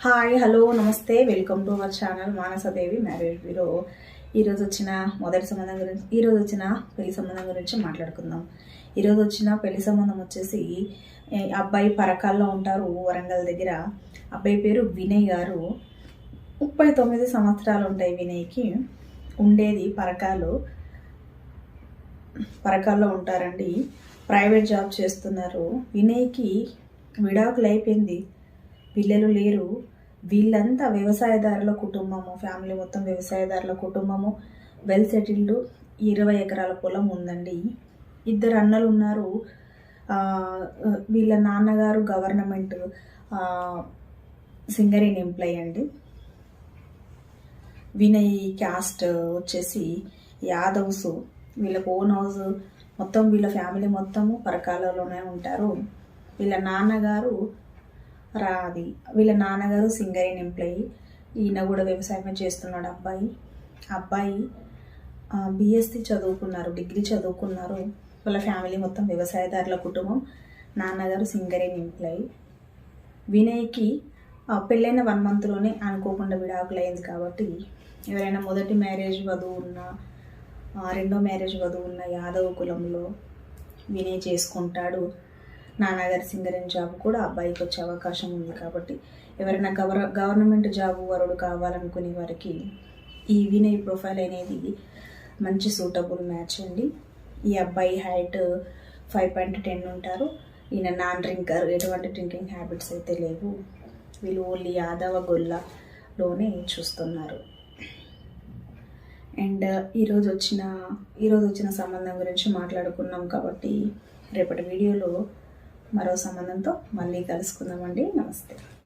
Hi hello నమస్తే. Welcome to our channel Manasadevi marriage bureau ఈరోజు వచ్చిన మొదటి సంబంధం గురించి ఈరోజు వచ్చిన పెళ్ళి సంబంధం గురించి మాట్లాడుకుందాం. ఈరోజు వచ్చిన పెళ్ళి సంబంధం వచ్చేసి అబ్బాయి పరకాల్లో ఉంటారు వరంగల్ దగ్గర. అబ్బాయి పేరు వినయ్ గారు. ముప్పై తొమ్మిది సంవత్సరాలు ఉంటాయి వినయ్కి. ఉండేది పరకాలు. పరకాల్లో ఉంటారండి. ప్రైవేట్ జాబ్ చేస్తున్నారు. వినయ్కి విడాకులు అయిపోయింది. పిల్లలు లేరు. వీళ్ళంతా వ్యవసాయదారుల కుటుంబము ఫ్యామిలీ మొత్తం వ్యవసాయదారుల కుటుంబము. వెల్ సెటిల్డ్ ఇరవై ఎకరాల పొలం ఉందండి. ఇద్దరు అన్నలు ఉన్నారు. వీళ్ళ నాన్నగారు గవర్నమెంట్ ఆ, సింగరేణి ఎంప్లాయ్ అండి. వినయ్ క్యాస్ట్ వచ్చేసి యాదవ్స్ వీళ్ళ ఓన్ హౌస్ మొత్తం వీళ్ళ ఫ్యామిలీ మొత్తము పరకాలలోనే ఉంటారు. వీళ్ళ నాన్నగారు రాది. వీళ్ళ నాన్నగారు సింగరేణి ఎంప్లాయీ. ఈయన కూడా వ్యవసాయమే చేస్తున్నాడు అబ్బాయి. అబ్బాయి బిఎస్సి చదువుకున్నారు డిగ్రీ చదువుకున్నారు. వాళ్ళ ఫ్యామిలీ మొత్తం వ్యవసాయదారుల కుటుంబం. నాన్నగారు సింగరేణి ఎంప్లాయీ. వినయ్కి ఆ, పెళ్ళైన వన్ మంత్లోనే అనుకోకుండా విడాకులైంది కాబట్టి ఎవరైనా మొదటి మ్యారేజ్ వధువు ఉన్న రెండో మ్యారేజ్ వధువు ఉన్న యాదవ కులంలో వినయ్ చేసుకుంటాడు. నాన్నగారి సింగరేణి జాబ్ కూడా అబ్బాయికి వచ్చే అవకాశం ఉంది కాబట్టి ఎవరైనా గవర్ గవర్నమెంట్ జాబ్ వరుడు కావాలనుకునే వారికి ఈ వినయ్ ప్రొఫైల్ అనేది మంచి సూటబుల్ మ్యాచ్ అండి. ఈ అబ్బాయి హైట్ ఫైవ్ పాయింట్ టెన్ ఉంటారు. ఈయన నాన్ డ్రింకర్ ఎటువంటి డ్రింకింగ్ హ్యాబిట్స్ అయితే లేవు. వీళ్ళు ఓన్లీ యాదవ గొల్లలోనే చూస్తున్నారు. అండ్ ఈరోజు వచ్చిన ఈరోజు వచ్చిన సంబంధం గురించి మాట్లాడుకున్నాం కాబట్టి రేపటి వీడియోలో మరో సంబంధంతో మళ్ళీ కలుసుకుందామండి. నమస్తే.